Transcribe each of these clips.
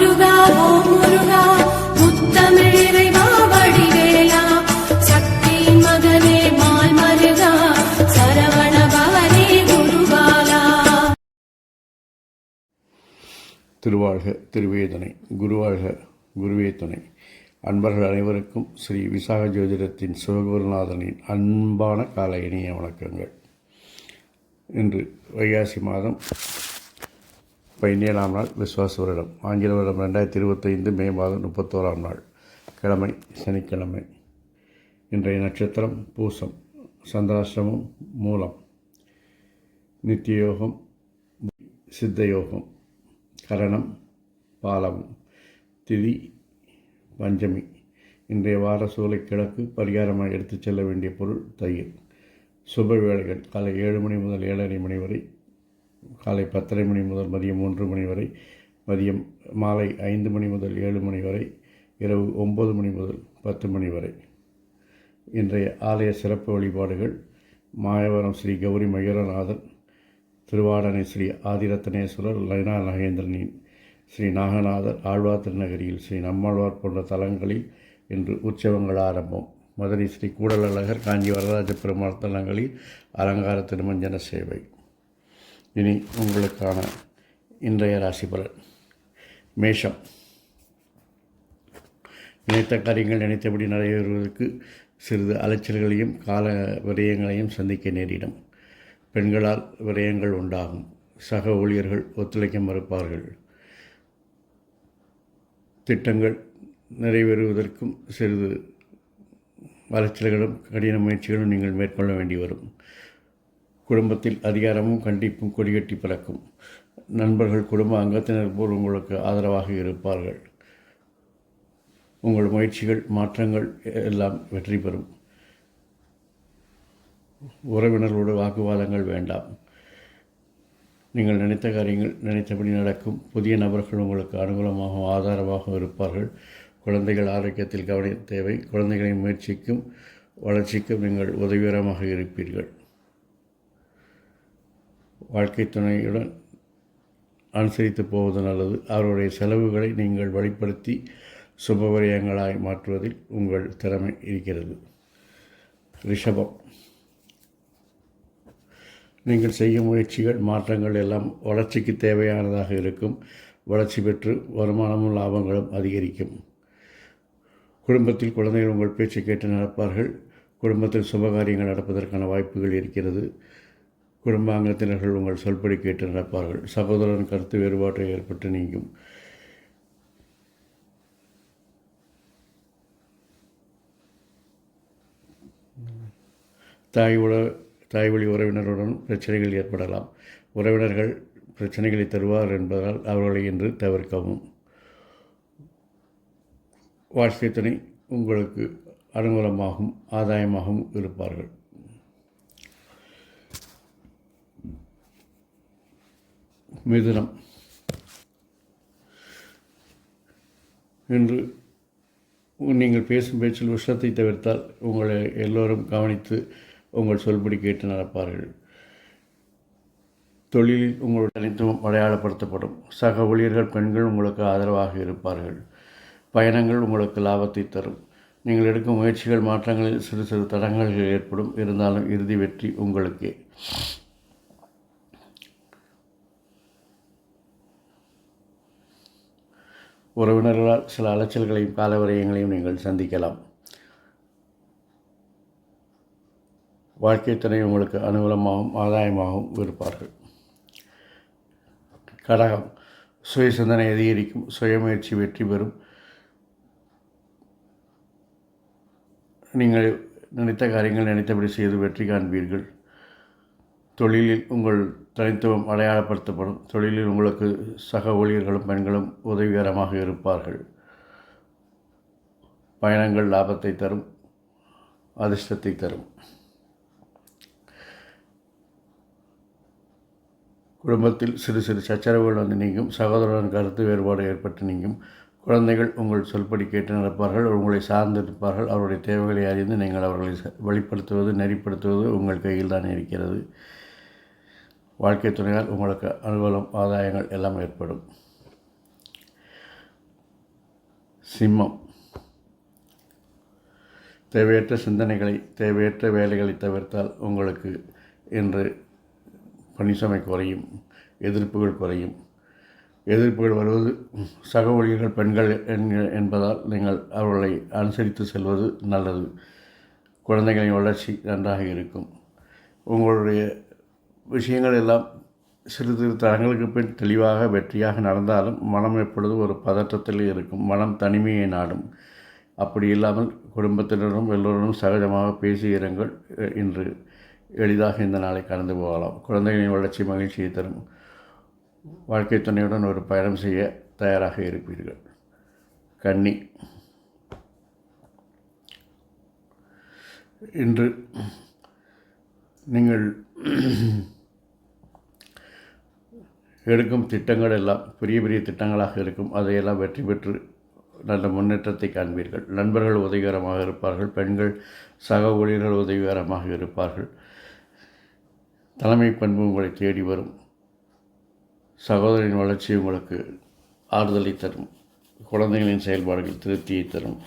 முருகா ஓ முருகா முத்தமிழிறைவா வடிவேலா. சக்தியின் மகனே மால் மருகா சரவண பவனே குருபாலா. திருவாழ்க திருவேதனை குருவாழ்க குருவே துணை. அன்பர்கள் அனைவருக்கும் ஸ்ரீ விசாக ஜோதிடத்தின் சிவகுருநாதனின் அன்பான கால இணைய வணக்கங்கள். இன்று வைகாசி மாதம் பதினேழாம் நாள் விஸ்வாச வருடம். ஆங்கில வருடம் ரெண்டாயிரத்தி இருபத்தைந்து மே மாதம் முப்பத்தோராம் நாள். கிழமை சனிக்கிழமை. இன்றைய நட்சத்திரம் பூசம் சந்திராசிரமம் மூலம். நித்தியோகம் சித்தயோகம் கரணம் பாலம் திதி பஞ்சமி. இன்றைய வார சூளை கிழக்கு பரிகாரமாக எடுத்துச் செல்ல வேண்டிய பொருள் தயிர். சுப வேளைகள் காலை ஏழு மணி முதல் ஏழரை மணி வரை காலை பத்தரை மணி முதல் மதியம் மூன்று மணி வரை மதியம் மாலை ஐந்து மணி முதல் ஏழு மணி வரை இரவு ஒம்பது மணி முதல் பத்து மணி வரை. இன்றைய ஆலய சிறப்பு வழிபாடுகள் மாயவரம் ஸ்ரீ கௌரி மயூரநாதன் திருவாடனை ஸ்ரீ ஆதிரத்தனேஸ்வரர் லைனா நகேந்திரனின் ஸ்ரீ நாகநாதர் ஆழ்வார் திருநகரியில் ஸ்ரீ நம்மாழ்வார் போன்ற தலங்களில் இன்று உற்சவங்கள் ஆரம்பம். மதுரை ஸ்ரீ கூடலழகர் காஞ்சி வரதராஜ பெருமாள் தலங்களில் அலங்கார திருமஞ்சன சேவை. இனி உங்களுக்கான இன்றைய ராசி பலன். மேஷம். நினைத்த காரியங்கள் நினைத்தபடி நிறைவேறுவதற்கு சிறிது அலைச்சல்களையும் கால விரயங்களையும் சந்திக்க நேரிடும். பெண்களால் விரயங்கள் உண்டாகும். சக ஊழியர்கள் ஒத்துழைக்க மறுப்பார்கள். திட்டங்கள் நிறைவேறுவதற்கும் சிறிது அலைச்சல்களும் கடின முயற்சிகளும் நீங்கள் மேற்கொள்ள வேண்டி வரும். குடும்பத்தில் அதிகாரமும் கண்டிப்பும் கொடிகட்டி பறக்கும். நண்பர்கள் குடும்ப அங்கத்தினர் போல் உங்களுக்கு ஆதரவாக இருப்பார்கள். உங்கள் முயற்சிகள் மாற்றங்கள் எல்லாம் வெற்றி பெறும். உறவினர்களோடு வாக்குவாதங்கள் வேண்டாம். நீங்கள் நினைத்த காரியங்கள் நினைத்தபடி நடக்கும். புதிய நபர்கள் உங்களுக்கு அனுகூலமாகவும் ஆதாரமாகவும் இருப்பார்கள். குழந்தைகள் ஆரோக்கியத்தில் கவனம் தேவை. குழந்தைகளின் முயற்சிக்கும் வளர்ச்சிக்கும் நீங்கள் உதவிகரமாக இருப்பீர்கள். வாழ்க்கை துணையுடன் அனுசரித்து போவது நல்லது. அவருடைய செலவுகளை நீங்கள் வழிப்படுத்தி சுபவிரயங்களாய் மாற்றுவதில் உங்கள் திறமை இருக்கிறது. ரிஷபம். நீங்கள் செய்யும் முயற்சிகள் மாற்றங்கள் எல்லாம் வளர்ச்சிக்கு தேவையானதாக இருக்கும். வளர்ச்சி பெற்று வருமானமும் லாபங்களும் அதிகரிக்கும். குடும்பத்தில் குழந்தைகள் உங்கள் பேச்சை கேட்டு நடப்பார்கள். குடும்பத்தில் சுபகாரியங்கள் நடப்பதற்கான வாய்ப்புகள் இருக்கிறது. குடும்ப அங்கத்தினர்கள் உங்கள் சொல்படி கேட்டு நடப்பார்கள் சகோதரன் கருத்து வேறுபாட்டை ஏற்பட்டு நீங்கும். தாய் உட தாய் வழி உறவினருடன் பிரச்சனைகள் ஏற்படலாம். உறவினர்கள் பிரச்சனைகளை தருவார் என்பதால் அவர்களை இன்று தவிர்க்கவும். வாழ்க்கை துணை உங்களுக்கு அனுகூலமாகவும் ஆதாயமாகவும் இருப்பார்கள். மிதுனம் என்று நீங்கள் பேசும் பேச்சில் விஷத்தை தவிர்த்தால் உங்களை எல்லோரும் கவனித்து உங்கள் சொல்படி கேட்டு நடப்பார்கள். தொழிலில் உங்களுடைய தனித்துவம் அடையாளப்படுத்தப்படும். சக ஊழியர்கள் பெண்கள் உங்களுக்கு ஆதரவாக இருப்பார்கள். பயணங்கள் உங்களுக்கு லாபத்தை தரும். நீங்கள் எடுக்கும் முயற்சிகள் மாற்றங்களில் சிறு சிறு தடங்கல்கள் ஏற்படும். இருந்தாலும் இறுதி வெற்றி உங்களுக்கே. உறவினர்களால் சில அலைச்சல்களையும் காலவரையங்களையும் நீங்கள் சந்திக்கலாம். வாழ்க்கை துணை உங்களுக்கு அனுகூலமாகவும் ஆதாயமாகவும் இருப்பார்கள். கடகம். சுய சிந்தனை அதிகரிக்கும். சுயமுயற்சி வெற்றி பெறும். நீங்கள் நினைத்த காரியங்கள் நினைத்தபடி செய்து வெற்றி காண்பீர்கள். தொழிலில் உங்கள் தனித்துவம் அடையாளப்படுத்தப்படும். தொழிலில் உங்களுக்கு சக ஊழியர்களும் பெண்களும் உதவிகரமாக இருப்பார்கள். பயணங்கள் லாபத்தை தரும் அதிர்ஷ்டத்தை தரும். குடும்பத்தில் சிறு சிறு சச்சரவுகள் வந்து நீங்கும். சகோதரன் கருத்து வேறுபாடு ஏற்பட்டு நீங்கும். குழந்தைகள் உங்கள் சொல்படி கேட்டு நடப்பார்கள் உங்களை சார்ந்திருப்பார்கள். அவருடைய தேவைகளை அறிந்து நீங்கள் அவர்களை ச- வெளிப்படுத்துவது நெறிப்படுத்துவது உங்கள் கையில் தான் இருக்கிறது. வாழ்க்கை துணையால் உங்களுக்கு அனுகூலம் ஆதாயங்கள் எல்லாம் ஏற்படும். சிம்மம். தேவையற்ற சிந்தனைகளை தேவையற்ற வேலைகளை தவிர்த்தால் உங்களுக்கு இன்று பணிசுமை குறையும் எதிர்ப்புகள் குறையும். எதிர்ப்புகள் வருவது சக ஊழியர்கள் பெண்கள் என்பதால் நீங்கள் அவர்களை அனுசரித்து செல்வது நல்லது. குழந்தைகளின் வளர்ச்சி நன்றாக இருக்கும். உங்களுடைய விஷயங்கள் எல்லாம் சிறு சிறு தரங்களுக்கு பின் தெளிவாக வெற்றியாக நடந்தாலும் மனம் எப்பொழுதும் ஒரு பதற்றத்தில் இருக்கும். மனம் தனிமையை நாடும். அப்படி இல்லாமல் குடும்பத்தினரும் எல்லோரும் சகஜமாக பேசி இருங்கள். இன்று எளிதாக இந்த நாளை கடந்து போகலாம். குழந்தைகளின் வளர்ச்சி மகிழ்ச்சியை தரும். வாழ்க்கை துணையுடன் ஒரு பயணம் செய்ய தயாராக இருப்பீர்கள். கன்னி. இன்று நீங்கள் எடுக்கும் திட்டங்கள் எல்லாம் பெரிய பெரிய திட்டங்களாக இருக்கும். அதையெல்லாம் வெற்றி பெற்று நல்ல முன்னேற்றத்தை காண்பீர்கள். நண்பர்கள் உதவிகரமாக இருப்பார்கள். பெண்கள் சக ஊழியர்கள் உதவிகரமாக இருப்பார்கள். தலைமை பண்பு உங்களை தேடி வரும். சகோதரின் வளர்ச்சி உங்களுக்கு ஆறுதலை தரும். குழந்தைகளின் செயல்பாடுகள் திருப்தியை தரும்.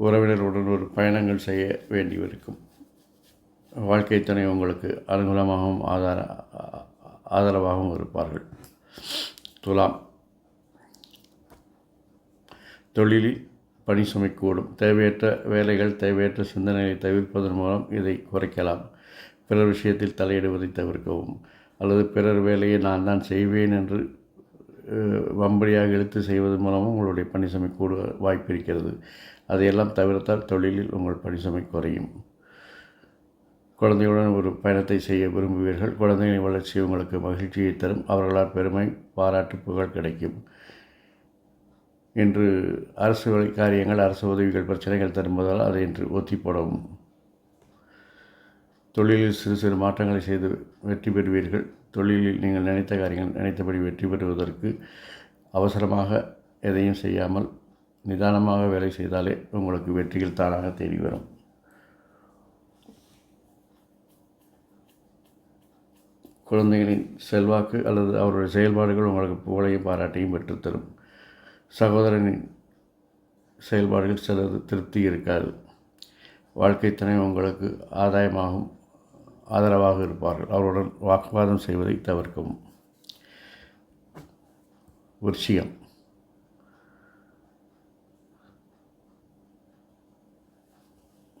உறவினர்களுடன் ஒரு பயணங்கள் செய்ய வேண்டியிருக்கும். வாழ்க்கை துணை உங்களுக்கு அனுகூலமாகவும் ஆதார ஆதரவாகவும் இருப்பார்கள். துலாம். தொழிலில் பணி சுமை கூடும் தேவையற்ற வேலைகள் தேவையற்ற சிந்தனைகளை தவிர்ப்பதன் மூலம் இதை குறைக்கலாம். பிறர் விஷயத்தில் தலையிடுவதை தவிர்க்கவும். அல்லது பிறர் வேலையை நான் தான் செய்வேன் என்று வம்படியாக இழுத்து செய்வதன் மூலமும் உங்களுடைய பணி சுமை கூட வாய்ப்பு இருக்கிறது. அதையெல்லாம் தவிர்த்தால் தொழிலில் உங்கள் பணி சுமை குறையும். குழந்தையுடன் ஒரு பயணத்தை செய்ய விரும்புவீர்கள். குழந்தைகளின் வளர்ச்சி உங்களுக்கு மகிழ்ச்சியை தரும். அவர்களால் பெருமை பாராட்டு புகழ் கிடைக்கும். இன்று அரசு காரியங்கள் அரசு உதவிகள் பிரச்சனைகள் தரும்பதால் அதை இன்று ஒத்தி போடவும். தொழிலில் சிறு சிறு மாற்றங்களை செய்து வெற்றி பெறுவீர்கள். தொழிலில் நீங்கள் நினைத்த காரியங்கள் நினைத்தபடி வெற்றி பெறுவதற்கு அவசரமாக எதையும் செய்யாமல் நிதானமாக வேலை செய்தாலே உங்களுக்கு வெற்றிகள் தானாக தேடி வரும். குழந்தைகளின் செல்வாக்கு அல்லது அவருடைய செயல்பாடுகள் உங்களுக்கு புகழையும் பாராட்டையும் பெற்றுத்தரும். சகோதரனின் செயல்பாடுகள் சிலது திருப்தி இருக்காது. வாழ்க்கை துணை உங்களுக்கு ஆதாயமாகும் ஆதரவாக இருப்பார்கள். அவருடன் வாக்குவாதம் செய்வதை தவிர்க்கவும். விருச்சிகம்.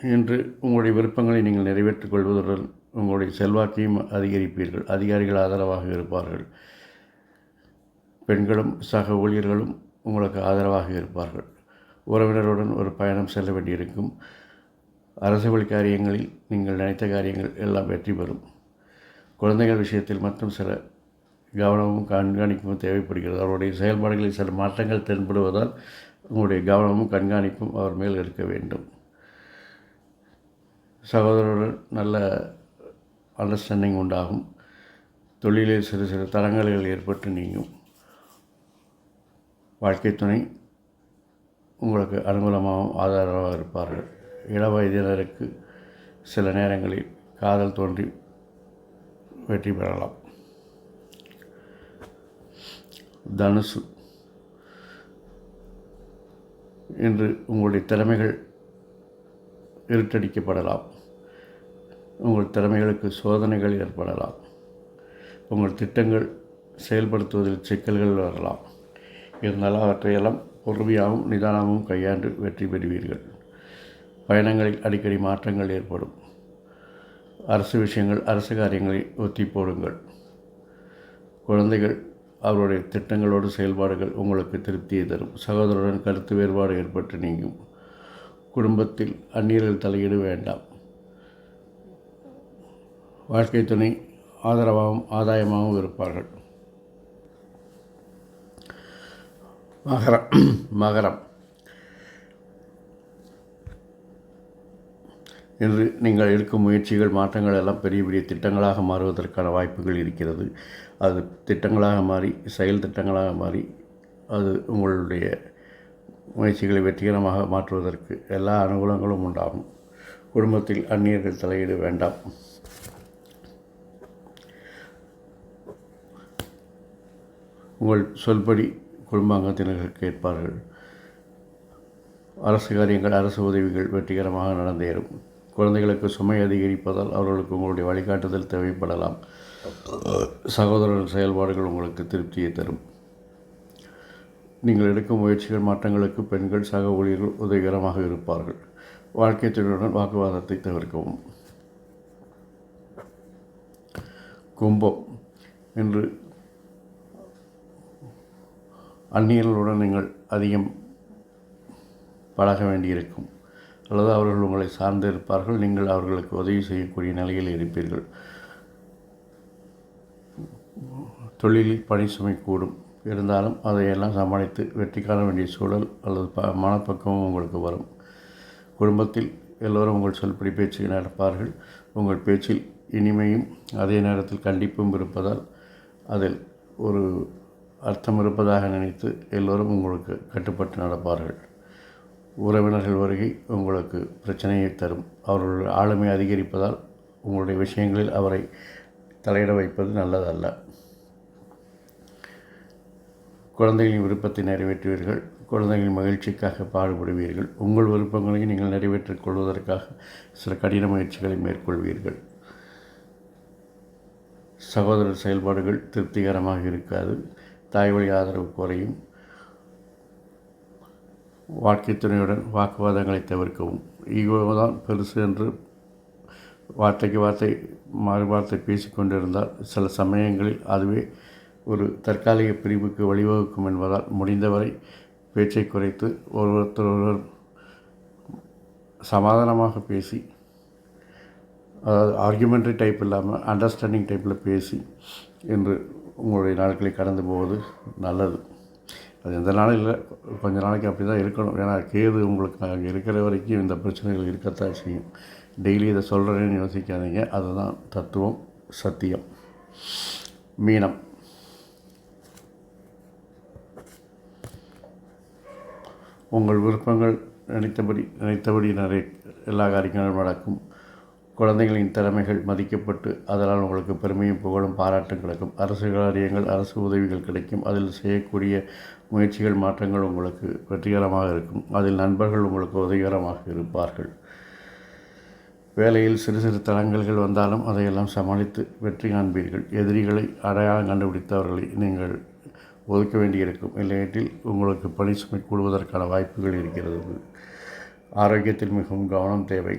என்று உங்களுடைய விருப்பங்களை நீங்கள் நிறைவேற்றிக் கொள்வதுடன் உங்களுடைய செல்வாக்கையும் அதிகரிப்பீர்கள். அதிகாரிகள் ஆதரவாக இருப்பார்கள். பெண்களும் சக ஊழியர்களும் உங்களுக்கு ஆதரவாக இருப்பார்கள். உறவினருடன் ஒரு பயணம் செல்ல வேண்டியிருக்கும். அரசு வழி காரியங்களில் நீங்கள் நினைத்த காரியங்கள் எல்லாம் வெற்றி பெறும். குழந்தைகள் விஷயத்தில் மட்டும் சில கவனமும் கண்காணிப்பும் தேவைப்படுகிறது. அவருடைய செயல்பாடுகளில் சில மாற்றங்கள் தென்படுவதால் உங்களுடைய கவனமும் கண்காணிப்பும் அவர் மேல் இருக்க வேண்டும். சகோதரருடன் நல்ல அண்டர்ஸ்டாண்டிங் உண்டாகும். தொழிலில் சிறு சிறு தடங்கல்கள் ஏற்பட்டு நீங்கும். வாழ்க்கை துணை உங்களுக்கு அனுகூலமாகவும் ஆதரவாக இருப்பார்கள். இள வயதினருக்கு சில நேரங்களில் காதல் தோன்றி வெற்றி பெறலாம். தனுசு. இன்று உங்களுடைய திறமைகள் இருட்டடிக்கப்படலாம். உங்கள் திறமைகளுக்கு சோதனைகள் ஏற்படலாம். உங்கள் திட்டங்கள் செயல்படுத்துவதில் சிக்கல்கள் வரலாம். இருந்தாலும் அவற்றையெல்லாம் பொறுமையாகவும் நிதானமும் கையாண்டு வெற்றி பெறுவீர்கள். பயணங்களில் அடிக்கடி மாற்றங்கள் ஏற்படும். அரசு விஷயங்கள் அரசு காரியங்களை ஒத்தி போடுங்கள். குழந்தைகள் அவருடைய திட்டங்களோடு செயல்பாடுகள் உங்களுக்கு திருப்தியை தரும். சகோதரருடன் கருத்து வேறுபாடு ஏற்பட்டு நீங்கும். குடும்பத்தில் அந்நியர்கள் தலையீடு வேண்டாம். வாழ்க்கை துணை ஆதரவாகவும் ஆதாயமாகவும் இருப்பார்கள். மகரம் மகரம். இன்று நீங்கள் எடுக்கும் முயற்சிகள் மாற்றங்கள் எல்லாம் பெரிய பெரிய திட்டங்களாக மாறுவதற்கான வாய்ப்புகள் இருக்கிறது. அது திட்டங்களாக மாறி செயல் திட்டங்களாக மாறி அது உங்களுடைய முயற்சிகளை வெற்றிகரமாக மாற்றுவதற்கு எல்லா அனுகூலங்களும் உண்டாகும். குடும்பத்தில் அந்நியர்கள் தலையீடு வேண்டாம். உங்கள் சொல்படி குடும்பாங்கத்தினர்கள் கேட்பார்கள் அரசு காரியங்கள் அரசு உதவிகள் வெற்றிகரமாக நடந்தேறும். குழந்தைகளுக்கு சுமை அதிகரிப்பதால் அவர்களுக்கு உங்களுடைய வழிகாட்டுதல் தேவைப்படலாம். சகோதரர் செயல்பாடுகள் உங்களுக்கு திருப்தியை தரும். நீங்கள் எடுக்கும் முயற்சிகள் மாற்றங்களுக்கு பெண்கள் சக ஊழியர்கள் உதவிகரமாக இருப்பார்கள். வாழ்க்கை தொழிலுடன் வாக்குவாதத்தை தவிர்க்கவும். கும்பம். என்று அந்நியர்களுடன் நீங்கள் அதிகம் பழக வேண்டியிருக்கும். அல்லது அவர்கள் உங்களை சார்ந்து இருப்பார்கள் நீங்கள் அவர்களுக்கு உதவி செய்யக்கூடிய நிலையில் இருப்பீர்கள். தொழிலில் பணி சுமை கூடும். இருந்தாலும் அதையெல்லாம் சமாளித்து வெற்றி காண வேண்டிய சூழல் அல்லது ப மனப்பக்குவம் உங்களுக்கு வரும். குடும்பத்தில் எல்லோரும் உங்கள் சொல்படி பேச்சு நடப்பார்கள். உங்கள் பேச்சில் இனிமையும் அதே நேரத்தில் கண்டிப்பும் இருப்பதால் அதில் ஒரு அர்த்தம் இருப்பதாக நினைத்து எல்லோரும் உங்களுக்கு கட்டுப்பட்டு நடப்பார்கள். உறவினர்கள் வருகை உங்களுக்கு பிரச்சனையை தரும். அவர்களுடைய ஆளுமை அதிகரிப்பதால் உங்களுடைய விஷயங்களில் அவரை தலையிட வைப்பது நல்லதல்ல. குழந்தைகளின் விருப்பத்தை நிறைவேற்றுவீர்கள். குழந்தைகளின் மகிழ்ச்சிக்காக பாடுபடுவீர்கள். உங்கள் விருப்பங்களை நீங்கள் நிறைவேற்றிக் கொள்வதற்காக சில கடின முயற்சிகளை மேற்கொள்வீர்கள். சகோதரர் செயல்பாடுகள் திருப்திகரமாக இருக்காது. தாய் வழி ஆதரவு குறையும் வாழ்க்கை துணையுடன் வாக்குவாதங்களை தவிர்க்கவும். ஈகோ தான் பெருசு என்று வார்த்தைக்கு வார்த்தை மாறு பேசிக்கொண்டிருந்தால் சில சமயங்களில் அதுவே ஒரு தற்காலிக பிரிவுக்கு வழிவகுக்கும் என்பதால் முடிந்தவரை பேச்சை குறைத்து ஒருவருத்தர் ஒருவர் சமாதானமாக பேசி அதாவது ஆர்குமெண்ட்ரி டைப் இல்லாமல் அண்டர்ஸ்டாண்டிங் டைப்பில் பேசி என்று உங்களுடைய நாட்களை கடந்து போவது நல்லது. அது எந்த நாளும் இல்லை. கொஞ்ச நாளைக்கு அப்படி தான் இருக்கணும். ஏன்னா கேது உங்களுக்கு அங்கே இருக்கிற வரைக்கும் இந்த பிரச்சனைகள் இருக்கத்தான் செய்யும். டெய்லி இதை சொல்கிறேன்னு யோசிக்காதீங்க. அதுதான் தத்துவம் சத்தியம். மீனம். உங்கள் விருப்பங்கள் நினைத்தபடி நினைத்தபடி நிறைய எல்லா காரியங்களும் நடக்கும். குழந்தைகளின் திறமைகள் மதிக்கப்பட்டு அதனால் உங்களுக்கு பெருமையும் புகழும் பாராட்டும் கிடைக்கும். அரசு காரியங்கள் அரசு உதவிகள் கிடைக்கும். அதில் செய்யக்கூடிய முயற்சிகள் மாற்றங்கள் உங்களுக்கு வெற்றிகரமாக இருக்கும். அதில் நண்பர்கள் உங்களுக்கு உதவிகரமாக இருப்பார்கள். வேலையில் சிறு சிறு தடங்கல்கள் வந்தாலும் அதையெல்லாம் சமாளித்து வெற்றி காண்பீர்கள். எதிரிகளை அடையாளம் கண்டுபிடித்து அவர்களை நீங்கள் ஒதுக்க வேண்டியிருக்கும். இல்லையெனில் உங்களுக்கு பணி சுமை கூடுவதற்கான வாய்ப்புகள் இருக்கிறது. ஆரோக்கியத்தில் மிகவும் கவனம் தேவை.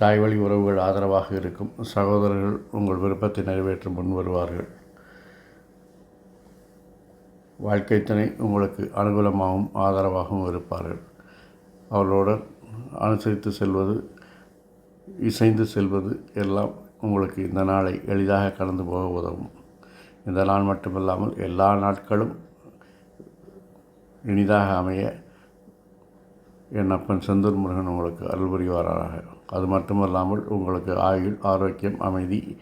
தாய்வழி உறவுகள் ஆதரவாக இருக்கும். சகோதரர்கள் உங்கள் விருப்பத்தை நிறைவேற்ற முன் வருவார்கள். வாழ்க்கை துணை உங்களுக்கு அனுகூலமாகவும் ஆதரவாகவும் இருப்பார்கள். அவர்களுடன் அனுசரித்து செல்வது இசைந்து செல்வது எல்லாம் உங்களுக்கு இந்த நாளை எளிதாக கடந்து போக உதவும். இந்த நாள் மட்டுமில்லாமல் எல்லா நாட்களும் இனிதாக அமைய என் அப்பன் செந்தூர் முருகன் உங்களுக்கு அருள் புரிவாராக. அது மட்டுமல்லாமல் உங்களுக்கு ஆயுள் ஆரோக்கியம் அமைதி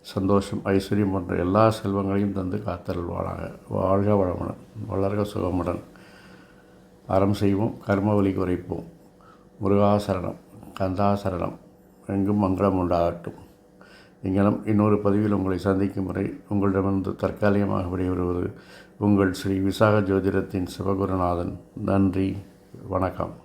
சந்தோஷம் ஐஸ்வர்யம் போன்ற எல்லா செல்வங்களையும் தந்து காத்தருள்வாளாக வாழ்க வளமுடன். வளர்க சுகமுடன். அறம் செய்வோம் கர்மவழி குறைப்போம். முருகாசரணம் கந்தாசரணம் எங்கும் மங்களம் உண்டாகட்டும். நீங்களும் இன்னொரு பதிவில் உங்களை சந்திக்கும் வரை உங்களிடமிருந்து தற்காலிகமாக விடைபெறுவது உங்கள் ஸ்ரீ விசாக ஜோதிடத்தின் சிவகுருநாதன். நன்றி வணக்கம்.